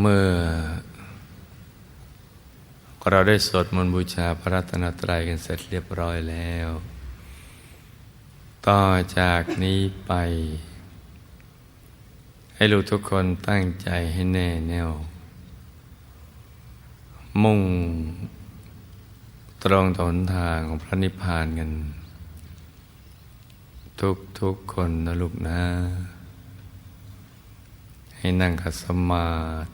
เมื่อ เราได้สวดมนต์บูชาพระรัตนตรัยกันเสร็จเรียบร้อยแล้ว ต่อจากนี้ไป ให้ลูกทุกคนตั้งใจให้แน่แน่วมุ่งตรงต่อหนทางของพระนิพพานกัน ทุกทุกคนนะลูกนะ ให้นั่งขัดสมาธิ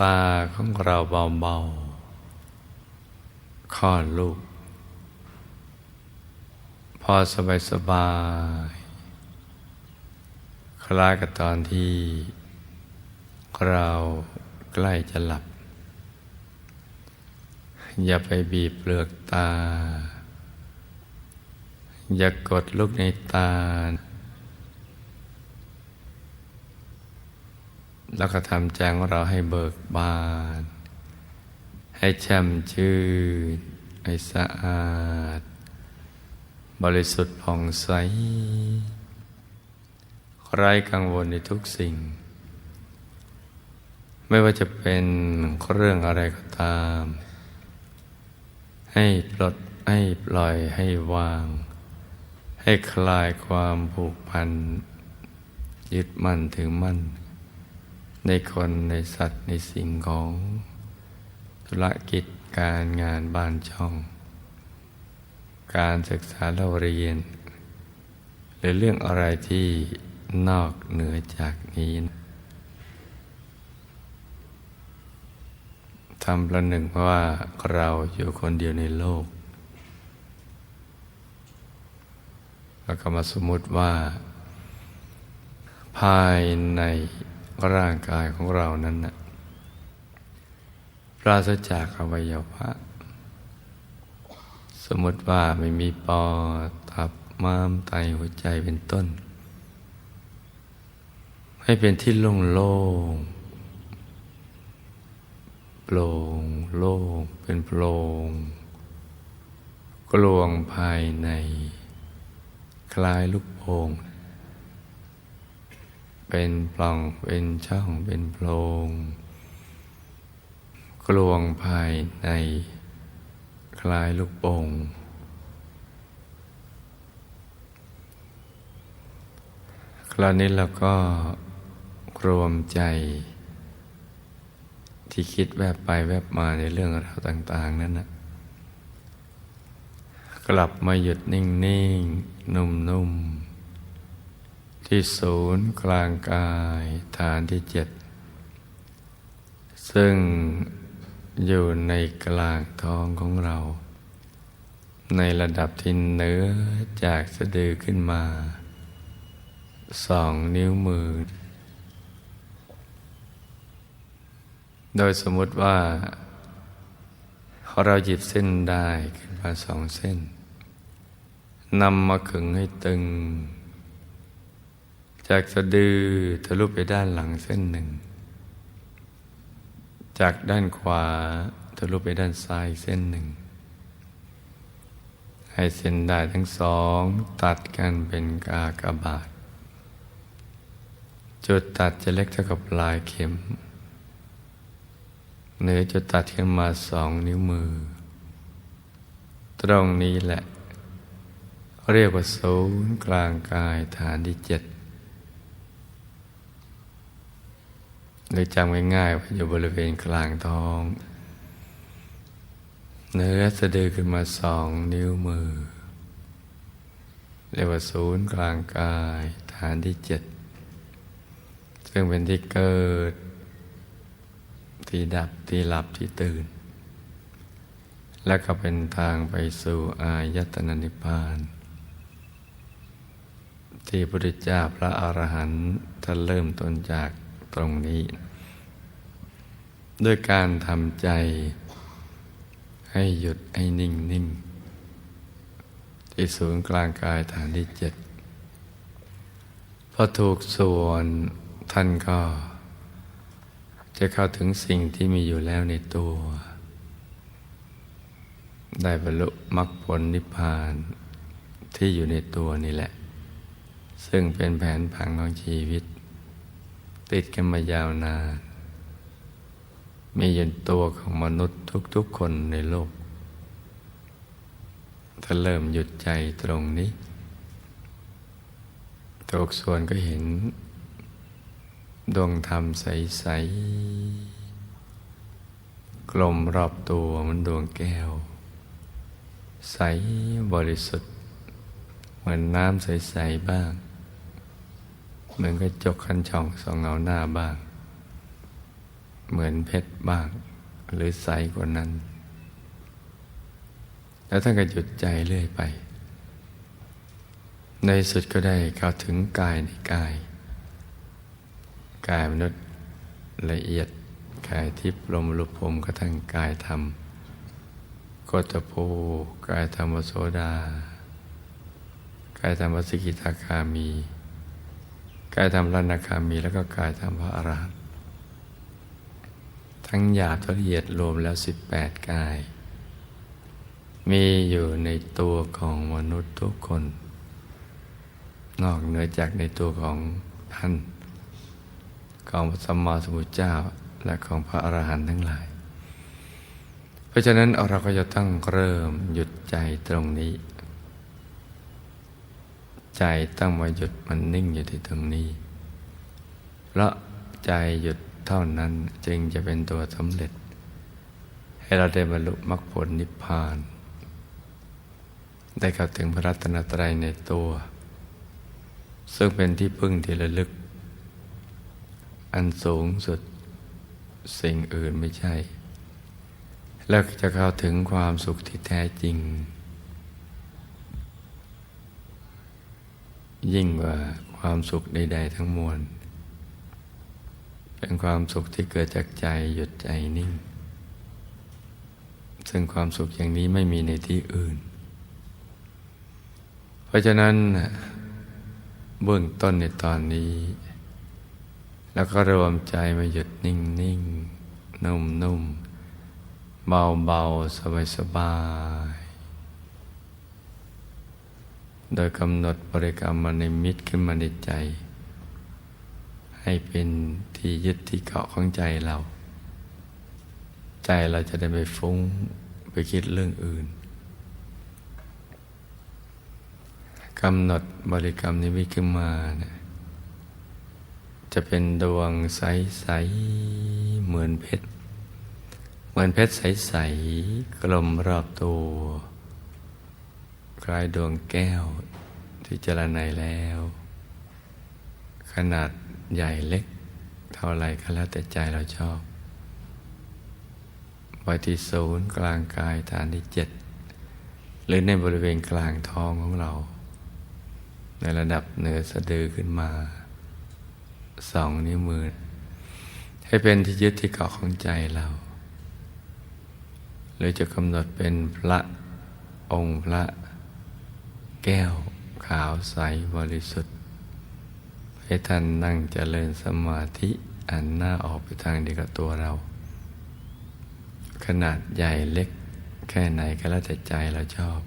ตาของเราเบาๆคลอดลูก พอสบายสบายคล้ายกับตอนที่ เราใกล้จะหลับ อย่าไปบีบเปลือกตา อย่ากดลูกในตา แล้วก็ทำใจของเราให้เบิกบาน ให้แช่มชื่น ให้สะอาด บริสุทธิ์ผ่องใสไร้กังวลในทุกสิ่ง ไม่ว่าจะเป็นเรื่องอะไรก็ตาม ให้ปลดให้ปล่อยให้วาง ให้คลายความผูกพัน ยึดมั่นถือมั่น ในคนในสัตว์ในสิ่งของธุรกิจการงานบ้านช่อง การศึกษาเราเรียน หรือเรื่องอะไรที่นอกเหนือจากนี้ทำประหนึ่งเพราะว่าเราอยู่คนเดียวในโลก แล้วก็มาสมมติว่า ภายใน ร่างกายของเรานั้นนะปราศจากอวัยวะ สมมติว่าไม่มีปอดตับม้ามไตหัวใจเป็นต้น ให้เป็นที่โล่งโล่งโปร่งโล่งเป็นโปร่งกลวงภายใน คลายลูกโป่ง เป็นปล่องเป็นช่องเป็นโพรง กลวงภายในคล้ายลูกโป่งคราวนี้เราก็รวมใจ ที่คิดแวบไปแวบมาในเรื่องราวต่าง ๆ นั้นนะกลับมาหยุดนิ่ง ๆ นุ่ม ๆ ที่ศูนย์กลางกายฐานที่เจ็ดซึ่งอยู่ในกลางท้องของเรา ในระดับที่เนื้อจากสะดือขึ้นมาสองนิ้วมือ โดยสมมติว่า เราหยิบเส้นได้ขึ้นมาสองเส้นนำมาขึงให้ตึง จากสะดือทะลุไปด้านหลังเส้นหนึ่ง จากด้านขวาทะลุไปด้านซ้ายเส้นหนึ่ง ให้เส้นได้ทั้งสองตัดกันเป็นกากบาท จุดตัดจะเล็กเท่ากับลายเข็ม เหนือจุดตัดขึ้นมาสองนิ้วมือ ตรงนี้แหละ เรียกว่าศูนย์กลางกายฐานที่เจ็ด หรือจำง่ายๆว่าอยู่บริเวณกลางท้อง เนื้อสะดือขึ้นมาสองนิ้วมือ เรียกว่าศูนย์กลางกายฐานที่เจ็ด ซึ่งเป็นที่เกิด ที่ดับที่หลับที่ตื่น และก็เป็นทางไปสู่อายตนะนิพพาน ที่พระพุทธเจ้าพระอรหันต์ท่านเริ่มต้นจาก ตรงนี้ ด้วยการทำใจให้หยุดให้นิ่งนิ่งที่ศูนย์กลางกายฐานที่เจ็ดพอถูกส่วนท่านก็ จะเข้าถึงสิ่งที่มีอยู่แล้วในตัว ได้บรรลุมรรคผลนิพพานที่อยู่ในตัวนี่แหละ ซึ่งเป็นแผนผังของชีวิต ติดกันมายาวนาน มีอยู่ตัวของมนุษย์ทุกๆคนในโลก ถ้าเริ่มหยุดใจตรงนี้ทุกส่วนก็เห็น ดวงธรรมใส ๆ กลมรอบตัวเหมันดวงแก้ว ใสบริสุทธิ์ เหมือนน้ำใส ๆ บ้าง เหมือนกระจกคันช่องสองเงาหน้าบ้าง เหมือนเพชรบ้าง หรือใสกว่านั้น แล้วท่านก็หยุดใจเรื่อยไป ในสุดก็ได้เข้าถึงกายในกาย กายมนุษย์ละเอียดกายทิพย์ลมลุพรมกระทั่งกายธรรมกตโพกายธรรมโสดา กายธรรมสกิทาคามี กายธรรมรนาคามีแล้วก็กายธรรมพระอรหันต์ทั้งหยาบละเอียดรวมแล้วสิบแปดกาย มีอยู่ในตัวของมนุษย์ทุกคน นอกเหนือจากในตัวของท่าน ของพระสัมมาสัมพุทธเจ้าและของพระอรหันต์ทั้งหลาย เพราะฉะนั้นเราก็จะต้องเริ่มหยุดใจตรงนี้ ใจต้องมาหยุดมันนิ่งอยู่ที่ตรงนี้ เพราะใจหยุดเท่านั้นจึงจะเป็นตัวสำเร็จ ให้เราได้บรรลุมรรคผลนิพพาน ได้เข้าถึงพระรัตนตรัยในตัว ซึ่งเป็นที่พึ่งที่ระลึก อันสูงสุดสิ่งอื่นไม่ใช่ แล้วจะเข้าถึงความสุขที่แท้จริง ยิ่งกว่าความสุขใด ๆ ทั้งมวล เป็นความสุขที่เกิดจากใจหยุดใจนิ่ง ซึ่งความสุขอย่างนี้ไม่มีในที่อื่น เพราะฉะนั้นเบื้องต้นในตอนนี้ แล้วก็รวมใจมาหยุดนิ่งนิ่งนุ่มนุ่มเบาเบาสบายสบาย โดยกำหนดบริกรรมมาในมิตรขึ้นมาในใจ ให้เป็นที่ยึดที่เกาะของใจเรา ใจเราจะได้ไม่ฟุ้งไปคิดเรื่องอื่นกำหนดบริกรรมนิมิตขึ้นมาเนี่ยจะเป็นดวงใส ๆ เหมือนเพชร เหมือนเพชรใส ๆ กลมรอบตัว คล้ายดวงแก้วที่เจรไนแล้ว ขนาดใหญ่เล็ก เท่าไรก็แล้วแต่ใจเราชอบไว้ที่ศูนย์กลางกายฐานที่เจ็ดหรือในบริเวณกลางท้องของเรา ในระดับเหนือสะดือขึ้นมาสองนิ้วมือ ให้เป็นที่ยึดที่เกาะของใจเรา หรือจะกำหนดเป็นพระองค์พระ แก้วขาวใสบริสุทธิ์ ให้ท่านนั่งเจริญสมาธิอันหน้าออกไปทางเดียวกับตัวเรา ขนาดใหญ่เล็กแค่ไหนก็แล้วแต่ใจเราชอบ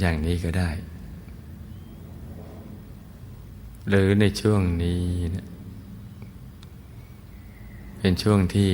อย่างนี้ก็ได้ หรือในช่วงนี้เนี่ยเป็นช่วงที่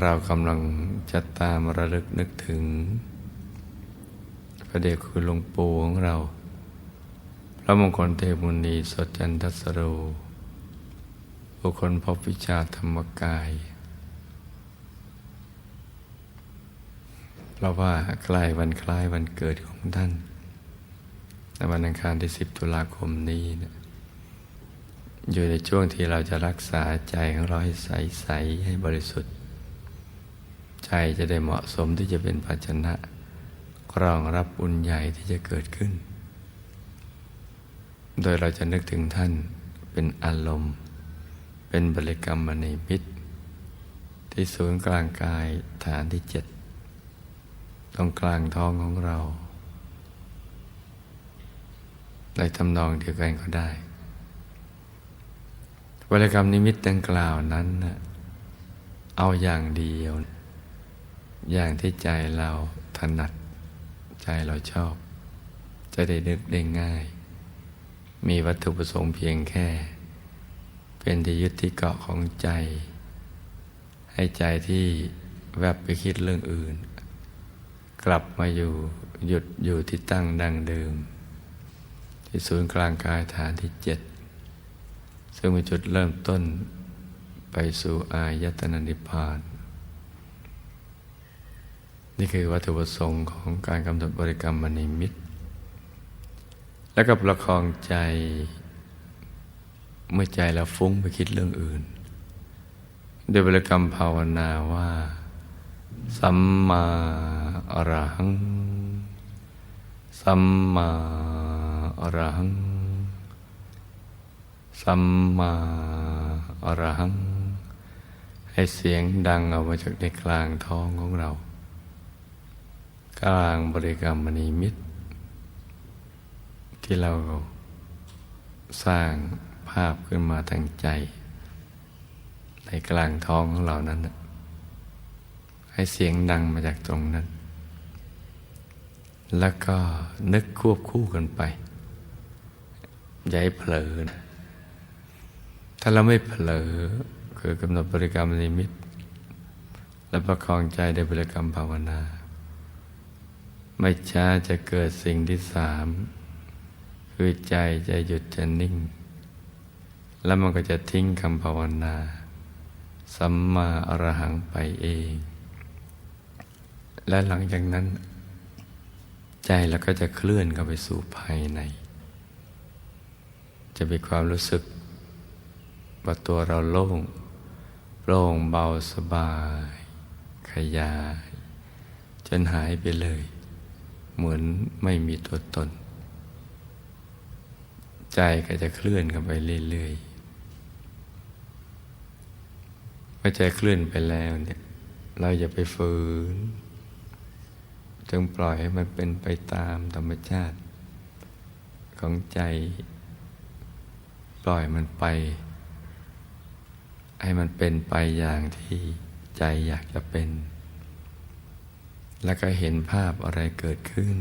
เรากำลังจะตามระลึกนึกถึง ระเดชคุณหลวงปู่ของเรา พระมงคลเทพมุนีสดจันทสโรบุคคลพบวิชาธรรมกาย เพราะว่าใกล้วันคล้ายวันเกิดของท่าน ในวันอังคารที่ 10 ตุลาคมนี้นะอยู่ในช่วงที่เราจะรักษาใจของเราให้ใสใสให้บริสุทธิ์ ใจจะได้เหมาะสมที่จะเป็นภาชนะ รองรับบุญใหญ่ที่จะเกิดขึ้น โดยเราจะนึกถึงท่านเป็นอารมณ์ เป็นบริกรรมมณีมิตร ที่ศูนย์กลางกายฐานที่เจ็ดตรงกลางท้องของเราในทำนองเดียวกันก็ได้บริกรรมนิมิตดังกล่าวนั้นเอาอย่างเดียว อย่างที่ใจเราถนัด ใจเราชอบ จะได้นึกได้ง่าย มีวัตถุประสงค์เพียงแค่ เป็นที่ยึดที่เกาะของใจ ให้ใจที่แวบไปคิดเรื่องอื่น กลับมาอยู่หยุดอยู่ที่ตั้งดังเดิม ที่ศูนย์กลางกายฐานที่เจ็ดซึ่งเป็นจุดเริ่มต้นไปสู่อายตนะนิพพาน นี่คือวัตถุประสงค์ของการกำหนดบริกรรมมณีมิตร แล้วก็ประคองใจเมื่อใจเราฟุ้งไปคิดเรื่องอื่นด้วยบริกรรมภาวนาว่า สัมมาอรหัง สัมมาอรหัง สัมมาอรหัง ให้เสียงดังออกมาจากในกลางท้องของเรา กลางบริกรรมมณีมิตรที่เราสร้างภาพขึ้นมาทางใจ ในกลางท้องของเรานั้น ให้เสียงดังมาจากตรงนั้น แล้วก็นึกควบคู่กันไปอย่าให้เผลอนะถ้าเราไม่เผลอคือกำหนดบริกรรมนิมิต และประคองใจในบริกรรมภาวนา ไม่ช้าจะเกิดสิ่งที่สาม คือใจจะหยุดจะนิ่ง แล้วมันก็จะทิ้งคำภาวนาสัมมาอรหังไปเอง และหลังจากนั้น ใจเราก็จะเคลื่อนเข้าไปสู่ภายใน จะมีความรู้สึกว่าตัวเราโล่งโปร่งเบาสบาย ขยาย จนหายไปเลย เหมือนไม่มีตัวตน ใจก็จะเคลื่อนกันไปเรื่อยๆเมื่อใจเคลื่อนไปแล้วเนี่ย เราอย่าไปฝืนจงปล่อยให้มันเป็นไปตามธรรมชาติ ของใจ ปล่อยมันไป ให้มันเป็นไปอย่างที่ใจอยากจะเป็น แล้วก็เห็นภาพอะไรเกิดขึ้น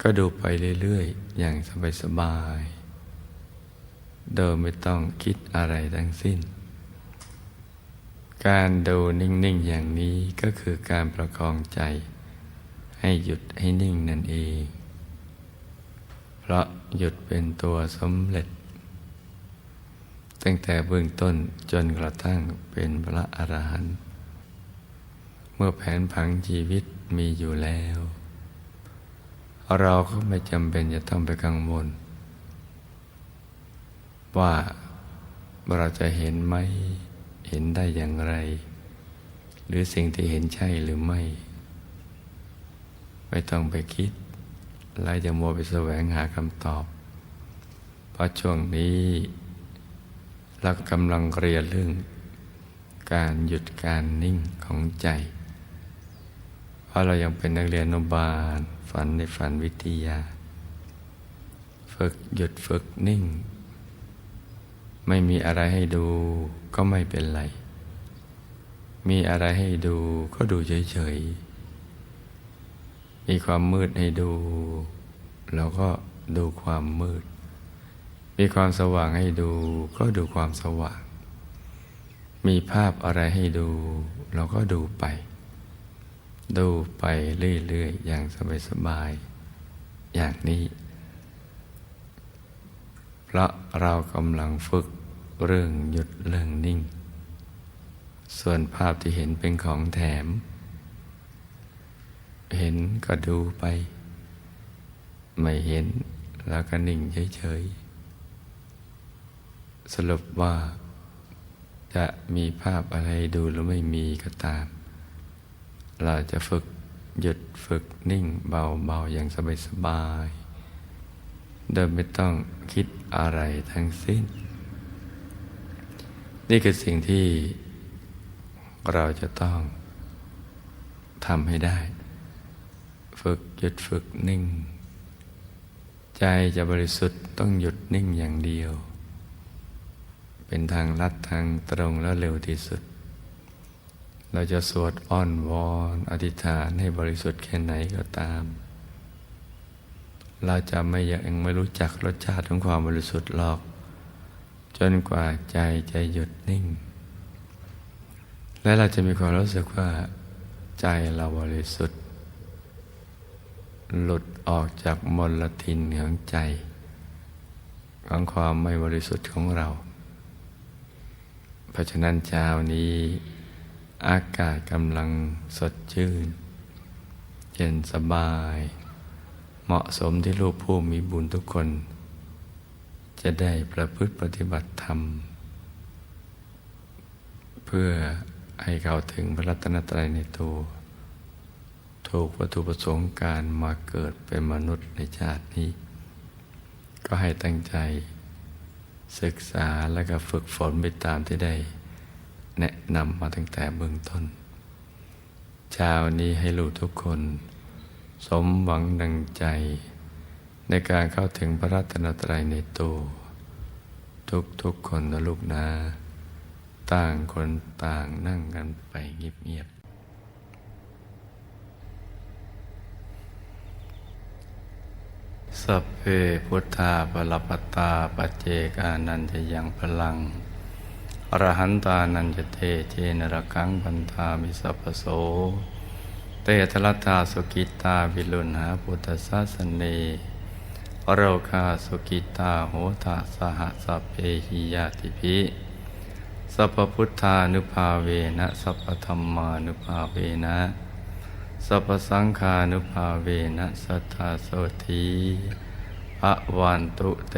ก็ดูไปเรื่อยๆ อย่างสบายๆ โดยไม่ต้องคิดอะไรทั้งสิ้น การดูนิ่งๆ อย่างนี้ก็คือการประคองใจ ให้หยุดให้นิ่งนั่นเอง เพราะหยุดเป็นตัวสำเร็จ ตั้งแต่เบื้องต้นจนกระทั่งเป็นพระอรหันต์ เมื่อแผนผังชีวิตมีอยู่แล้ว เราก็ไม่จำเป็นจะต้องไปกังวล ว่าเราจะเห็นไหมเห็นได้อย่างไร หรือสิ่งที่เห็นใช่หรือไม่ ไม่ต้องไปคิดไล่จะมัวไปแสวงหาคำตอบ เพราะช่วงนี้เรากำลังเรียนเรื่องการหยุดการนิ่งของใจ ราะเรายังเป็นนักเรียนอนุบาล ฝันในฝันวิทยา ฝึกหยุดฝึกนิ่ง ไม่มีอะไรให้ดูก็ไม่เป็นไร มีอะไรให้ดูก็ดูเฉยๆ มีความมืดให้ดูเราก็ดูความมืด มีความสว่างให้ดูก็ดูความสว่าง มีภาพอะไรให้ดู เราก็ดูไป ดูไปเรื่อยๆ อย่างสบายๆ อย่างนี้ เพราะเรากำลังฝึกเรื่องหยุดเรื่องนิ่ง ส่วนภาพที่เห็นเป็นของแถม เห็นก็ดูไป ไม่เห็นแล้วก็นิ่งเฉยๆ สรุปว่าจะมีภาพอะไรดูหรือไม่มีก็ตาม เราจะฝึกหยุดฝึกนิ่งเบาๆอย่างสบายๆโดยไม่ต้องคิดอะไรทั้งสิ้น นี่คือสิ่งที่เราจะต้องทำให้ได้ ฝึกหยุดฝึกนิ่ง ใจจะบริสุทธิ์ต้องหยุดนิ่งอย่างเดียว เป็นทางลัดทางตรงและเร็วที่สุด เราจะสวดอ้อนวอนอธิษฐานให้บริสุทธิ์แค่ไหนก็ตาม เราจะไม่ยังไม่รู้จักรสชาติของความบริสุทธิ์หรอก จนกว่าใจจะหยุดนิ่ง และเราจะมีความรู้สึกว่า ใจเราบริสุทธิ์ หลุดออกจากมลทินของใจของความไม่บริสุทธิ์ของเรา เพราะฉะนั้นเช้านี้ อากาศกำลังสดชื่น เย็นสบาย เหมาะสมที่ลูกผู้มีบุญทุกคน จะได้ประพฤติปฏิบัติธรรม เพื่อให้เขาถึงพระรัตนตรัยในตัวถูกวัตถุประสงค์การมาเกิดเป็นมนุษย์ในชาตินี้ ก็ให้ตั้งใจศึกษาและก็ฝึกฝนไปตามที่ได้ แนะนำมาตั้งแต่เบื้องต้นเช้านี้ให้ลูกทุกคน สมหวังดังใจ ในการเข้าถึงพระรัตนตรัยในตัวทุกทุกๆคนนะลูกนะ ต่างคนต่างนั่งกันไปเงียบๆสัพเพพุทธาปรปตาปเจกานันจะยังพลัง อรหันตานันจะเตเจนระกังพันธามิสัพโส เตทลัตตาสุกิตาวิลุณหาพุทธศาสเนอโรคาสุกิตาโหตาสหสัพเพหิยาติภิสัพพุทธานุภาเวนะสัพธรรมานุภาเวนะสัพสังฆานุภาเวนะสัทธาโสธีพระวันตุเต